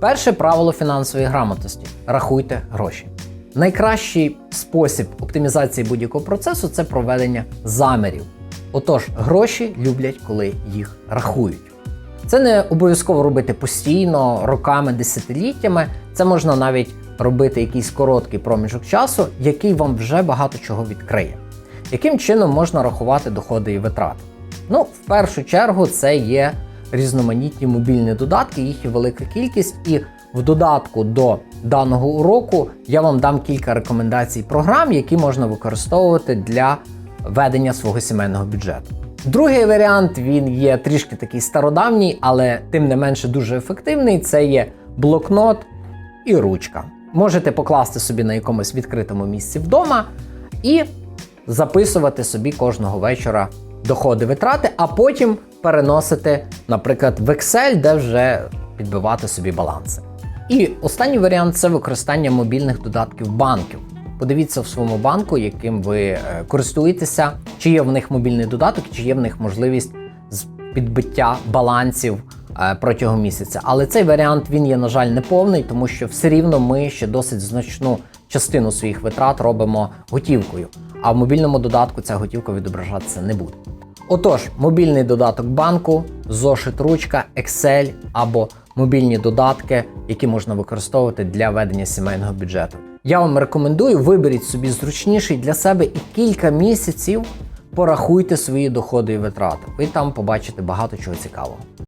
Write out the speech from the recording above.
Перше правило фінансової грамотності рахуйте гроші. Найкращий спосіб оптимізації будь-якого процесу це проведення замірів. Отож, гроші люблять, коли їх рахують. Це не обов'язково робити постійно, роками, десятиліттями. Це можна навіть робити якийсь короткий проміжок часу, який вам вже багато чого відкриє. Яким чином можна рахувати доходи і витрати? Ну, в першу чергу, це є різноманітні мобільні додатки, їх є велика кількість, і в додатку до даного уроку я вам дам кілька рекомендацій програм, які можна використовувати для ведення свого сімейного бюджету. Другий варіант він є трішки такий стародавній, але тим не менше дуже ефективний. Це є блокнот і ручка. Можете покласти собі на якомусь відкритому місці вдома і записувати собі кожного вечора доходи витрати, а потім переносити, наприклад, в Excel, де вже підбивати собі баланси. І останній варіант це використання мобільних додатків банків. Подивіться в своєму банку, яким ви е, користуєтеся, чи є в них мобільний додаток, чи є в них можливість підбиття балансів е, протягом місяця. Але цей варіант він є, на жаль, неповний, тому що все рівно ми ще досить значну частину своїх витрат робимо готівкою. А в мобільному додатку ця готівка відображатися не буде. Отож, мобільний додаток банку, зошит ручка, Excel або мобільні додатки, які можна використовувати для ведення сімейного бюджету. Я вам рекомендую виберіть собі зручніший для себе і кілька місяців порахуйте свої доходи і витрати. Ви там побачите багато чого цікавого.